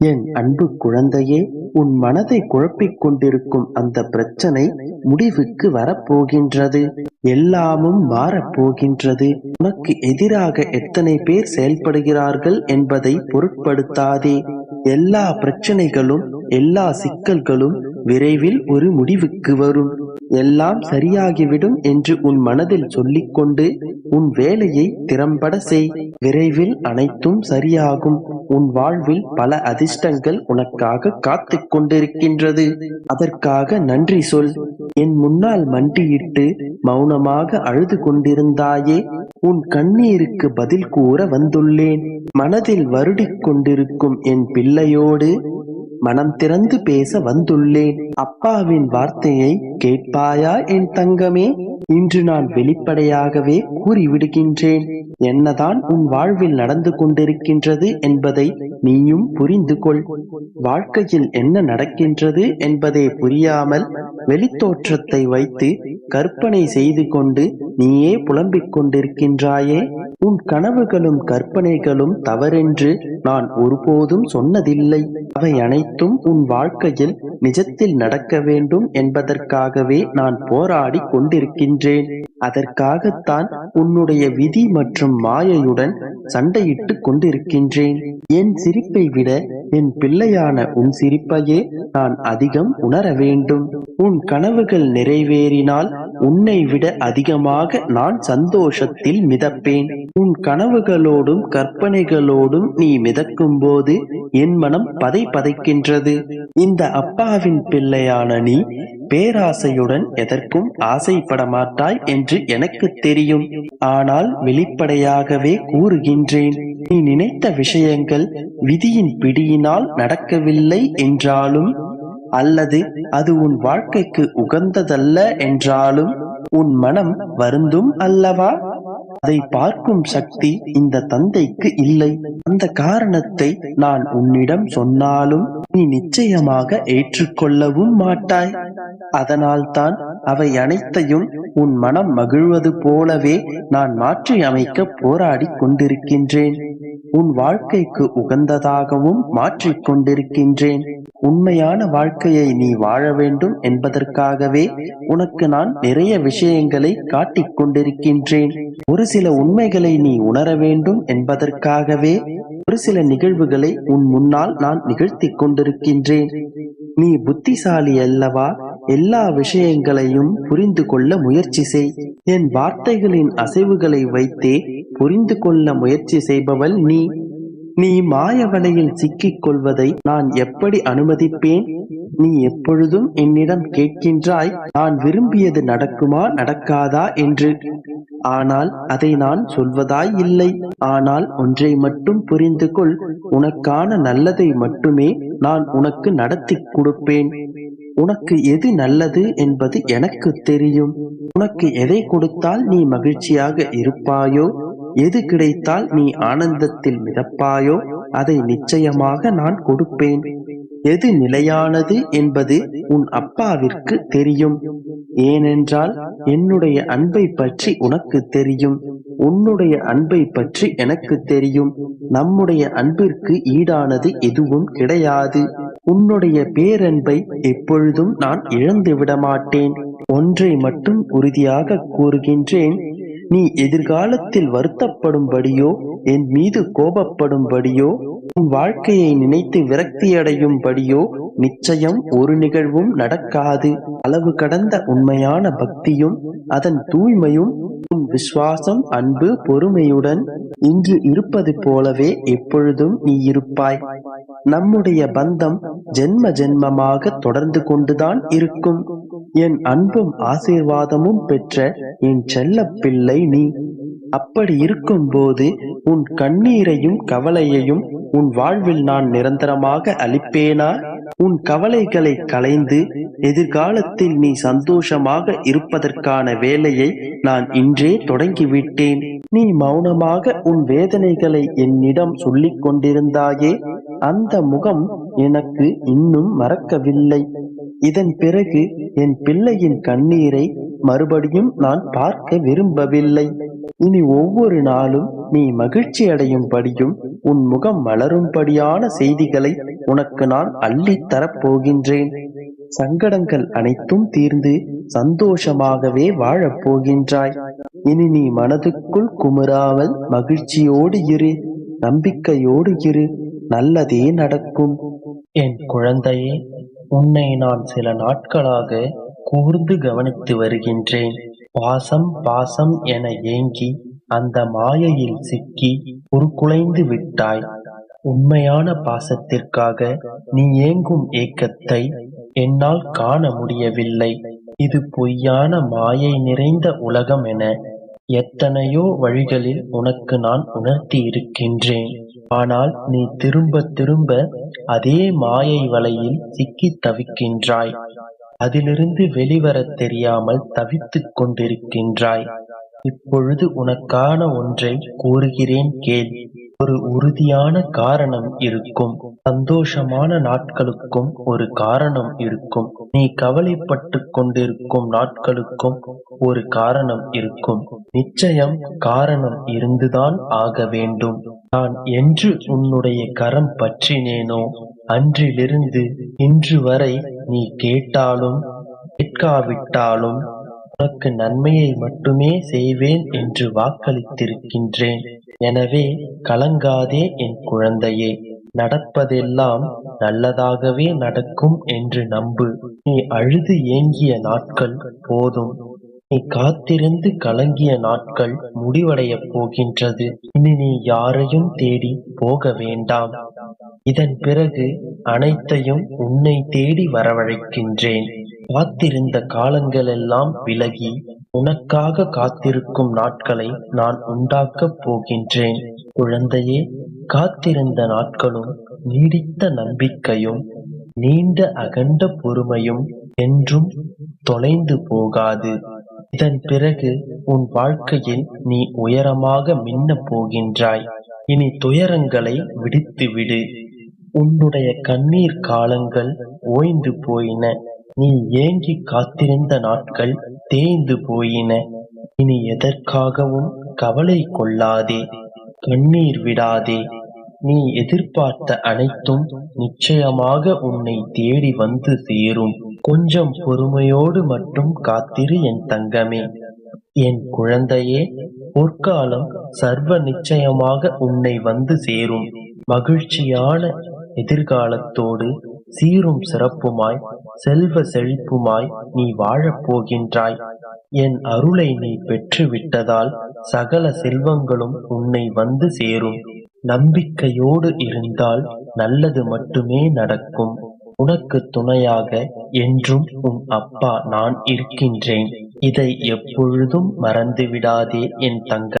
என் அன்பு குழந்தையே உன் மனதை குழப்பிக் கொண்டிருக்கும் அந்த பிரச்சனை முடிவுக்கு வரப்போகின்றது. எல்லாமும் மாறப்போகின்றது. உனக்கு எதிராக எத்தனை பேர் செயல்படுகிறார்கள் என்பதை பொருட்படுத்தாதே. எல்லா பிரச்சனைகளும் எல்லா சிக்கல்களும் விரைவில் ஒரு முடிவுக்கு வரும். எல்லாம் சரியாகிவிடும் என்று உன் மனதில் சொல்லிக்கொண்டு உன் வேலையை திறம்பட செய். விரைவில் அனைத்தும் சரியாகும். உன் வாழ்வில் பல அதிர்ஷ்டங்கள் உனக்காக காத்து கொண்டிருக்கின்றது. அதற்காக நன்றி சொல். என் முன்னால் மண்டியிட்டு மௌனமாக அழுது கொண்டிருந்தாயே உன் கண்ணீருக்கு பதில் கூற வந்துள்ளேன். மனதில் வருடிக் கொண்டிருக்கும் என் பிள்ளையோடு மனம் திறந்து பேச வந்துள்ளேன். அப்பாவின் வார்த்தையை கேட்பாயா என் தங்கமே? இன்று நான் வெளிப்படையாகவே கூறிவிடுகின்றேன். என்னதான் உன் வாழ்வில் நடந்து கொண்டிருக்கின்றது என்பதை நீயும் புரிந்து கொள். வாழ்க்கையில் என்ன நடக்கின்றது என்பதை புரியாமல் வெளித்தோற்றத்தை வைத்து கற்பனை செய்து கொண்டு நீயே புலம்பிக் கொண்டிருக்கின்றாயே. உன் கனவுகளும் கற்பனைகளும் தவறென்று நான் ஒருபோதும் சொன்னதில்லை. அவை அனைத்தும் உன் வாழ்க்கையில் நிஜத்தில் நடக்க வேண்டும் என்பதற்காகவே நான் போராடி கொண்டிருக்கின்றேன். அதற்காகத்தான் உன்னுடைய விதி மற்றும் மாயையுடன் சண்டையிட்டு கொண்டிருக்கின்றேன். என் சிரிப்பை விட என் பிள்ளையான உன் சிரிப்பையே நான் அதிகம் உணர வேண்டும். உன் கனவுகள் நிறைவேறினால் உன்னை விட அதிகமாக நான் சந்தோஷத்தில் மிதப்பேன். உன் கனவுகளோடும் கற்பனைகளோடும் நீ மிதக்கும் போது என் மனம் பதை பதைக்கின்றது. இந்த அப்பாவின் பிள்ளையான நீ பேராசையுடன் எதற்கும் ஆசைப்பட மாட்டாய் என்று எனக்கு தெரியும். ஆனால் வெளிப்படையாகவே கூறுகின்றேன் நீ நினைத்த விஷயங்கள் விதியின் பிடியினால் நடக்கவில்லை என்றாலும் அல்லது அது உன் வாழ்க்கைக்கு உகந்ததல்ல என்றாலும் உன் மனம் வருந்தும் அல்லவா? அதை பார்க்கும் சக்தி இந்த தந்தைக்கு இல்லை. அந்த காரணத்தை நான் உன்னிடம் சொன்னாலும் நீ நிச்சயமாக ஏற்றுக்கொள்ளவும் மாட்டாய். அதனால்தான் அவை அனைத்தையும் உன் மனம் மகிழ்வது போலவே நான் மாற்றி அமைக்க போராடி கொண்டிருக்கின்றேன். உன் வாழ்க்கைக்கு உகந்ததாகவும் மாற்றிக் கொண்டிருக்கின்றேன் உண்மையான வாழ்க்கையை நீ வாழ வேண்டும் என்பதற்காகவே உனக்கு நான் நிறைய விஷயங்களை காட்டிக் கொண்டிருக்கின்றேன் ஒரு சில உண்மைகளை நீ உணர வேண்டும் என்பதற்காகவே ஒரு சில நிகழ்வுகளை உன் முன்னால் நான் நிகழ்த்தி கொண்டிருக்கின்றேன். நீ புத்திசாலி அல்லவா? எல்லா விஷயங்களையும் புரிந்து கொள்ள முயற்சி செய். என் வார்த்தைகளின் அசைவுகளை வைத்தே புரிந்து கொள்ள முயற்சி செய்பவள் நீ. நீ மாய வலையில் சிக்கிக் கொள்வதை நான் எப்படி அனுமதிப்பேன்? நீ எப்பொழுதும் என்னிடம் கேட்கின்றாய் நான் விரும்பியது நடக்குமா நடக்காதா என்று. ஆனால் அதை நான் சொல்வதாய் இல்லை. ஆனால் ஒன்றை மட்டும் புரிந்து கொள் உனக்கான நல்லதை மட்டுமே நான் உனக்கு நடத்தி கொடுப்பேன். உனக்கு எது நல்லது என்பது எனக்கு தெரியும். உனக்கு எதை கொடுத்தால் நீ மகிழ்ச்சியாக இருப்பாயோ? எது கிடைத்தால் நீ ஆனந்தத்தில் மிதப்பாயோ அதை நிச்சயமாக நான் கொடுப்பேன். எது நிலையானது என்பது உன் அப்பாவிற்கு தெரியும். ஏனென்றால் என்னுடைய அன்பை பற்றி உனக்கு தெரியும். உன்னுடைய அன்பை பற்றி எனக்கு தெரியும். நம்முடைய அன்பிற்கு ஈடானது எதுவும் கிடையாது. உன்னுடைய பேரன்பை எப்பொழுதும் நான் இழந்து விட மாட்டேன் ஒன்றை மட்டும் உறுதியாக கூறுகின்றேன். நீ எதிர்காலத்தில் வருத்தப்படும்படியோ என் மீது கோபப்படும்படியோ உன் வாழ்க்கையை நினைத்து விரக்தியடையும்படியோ நிச்சயம் ஒரு நிகழ்வும் நடக்காது. அளவு கடந்த உண்மையான பக்தியும் அதன் தூய்மையும் உன் விசுவாசம் அன்பு பொறுமையுடன் இன்று இருப்பது போலவே எப்பொழுதும் நீ இருப்பாய். நம்முடைய பந்தம் ஜென்ம ஜென்மமாக தொடர்ந்து கொண்டுதான் இருக்கும். என் அன்பும் ஆசீர்வாதமும் பெற்ற என் செல்ல பிள்ளை நீ. அப்படி இருக்கும்போது உன் கண்ணீரையும் கவலையையும் உன் வாழ்வில் நான் நிரந்தரமாக அளிப்பேனா? உன் கவலைகளை களைந்து எதிர்காலத்தில் நீ சந்தோஷமாக இருப்பதற்கான வேலையை நான் இன்றே தொடங்கிவிட்டேன். நீ மௌனமாக உன் வேதனைகளை என்னிடம் சொல்லிக் கொண்டிருந்தாயே அந்த முகம் எனக்கு இன்னும் மறக்கவில்லை. இதன் பிறகு என் பிள்ளையின் கண்ணீரை மறுபடியும் நான் பார்க்க விரும்பவில்லை. இனி ஒவ்வொரு நாளும் நீ மகிழ்ச்சி அடையும்படியும் உன் முகம் மலரும்படியான செய்திகளை உனக்கு நான் அள்ளித் தரப் போகின்றேன் சங்கடங்கள் அனைத்தும் தீர்ந்து சந்தோஷமாகவே வாழப் போகின்றாய். இனி நீ மனதுக்குள் குமுறாமல் மகிழ்ச்சியோடு இரு நம்பிக்கையோடு இரு நல்லதே நடக்கும். என் குழந்தையே உன்னை நான் சில நாட்களாக கூர்ந்து கவனித்து வருகின்றேன். பாசம் பாசம் என ஏங்கி அந்த மாயையில் சிக்கி உருக்குலைந்து விட்டாய். உண்மையான பாசத்திற்காக நீ ஏங்கும் ஏக்கத்தை என்னால் காண முடியவில்லை. இது பொய்யான மாயை நிறைந்த உலகம் என எத்தனையோ வழிகளில் உனக்கு நான் உணர்த்தி இருக்கின்றேன் ஆனால் நீ திரும்ப திரும்ப அதே மாயை வலையில் சிக்கித் தவிக்கின்றாய். அதிலிருந்து வெளிவரத் தெரியாமல் தவித்துக் கொண்டிருக்கின்றாய். இப்பொழுது உனக்கான ஒன்றை கூறுகிறேன் கேள். ஒரு உறுதியான காரணம் இருக்கும். சந்தோஷமான நாட்களுக்கும் ஒரு காரணம் இருக்கும். நீ கவலைப்பட்டு கொண்டிருக்கும் நாட்களுக்கும் ஒரு காரணம் இருக்கும். நிச்சயம் காரணம் இருந்துதான் ஆக வேண்டும். நான் என்று உன்னுடைய கரம் பற்றினேனோ? அன்றிலிருந்து இன்று வரை நீ கேட்டாலும் கேட்காவிட்டாலும் உனக்கு நன்மையை மட்டுமே செய்வேன் என்று வாக்களித்திருக்கின்றேன். எனவே கலங்காதே என் குழந்தையே நடப்பதெல்லாம் நல்லதாகவே நடக்கும் என்று நம்பு. நீ அழுது ஏங்கிய நாட்கள் போதும். நீ காத்திருந்து கலங்கிய நாட்கள் முடிவடையப் போகின்றது. இனி நீ யாரையும் தேடி போக வேண்டாம். இதன் பிறகு அனைத்தையும் உன்னை தேடி வரவழைக்கின்றேன். காத்திருந்த காலங்களெல்லாம் விலகி உனக்காக காத்திருக்கும் நாட்களை நான் உண்டாக்கப் போகின்றேன். குழந்தையே காத்திருந்த நாட்களும் நீடித்த நம்பிக்கையும் நீண்ட அகண்ட பொறுமையும் என்றும் தொலைந்து போகாது. இதன் பிறகு உன் வாழ்க்கையில் நீ உயரமாக மின்னப் போகின்றாய். இனி துயரங்களை விடுத்து விடு உன்னுடைய கண்ணீர் காலங்கள் ஓய்ந்து போயின. நீ ஏங்கி காத்திருந்த நாட்கள் தேய்ந்து போயின. இனி எதற்காகவும் கவலை கொள்ளாதே. கண்ணீர் விடாதே. நீ எதிர்பார்த்த அனைத்தும் நிச்சயமாக உன்னை தேடி வந்து சேரும். கொஞ்சம் பொறுமையோடு மட்டும் காத்திரு என் தங்கமே. என் குழந்தையே பொற்காலம் சர்வ நிச்சயமாக உன்னை வந்து சேரும். மகிழ்ச்சியான எதிர்காலத்தோடு சீரும் சிறப்புமாய் செல்வ செழிப்புமாய் நீ வாழப் போகின்றாய். என் அருளை நீ பெற்று விட்டதால் சகல செல்வங்களும் உன்னை வந்து சேரும். நம்பிக்கையோடு இருந்தால் நல்லது மட்டுமே நடக்கும். உனக்கு துணையாக என்றும் உன் அப்பா நான் இருக்கின்றேன். இதை எப்பொழுதும் மறந்து விடாதே என் தங்க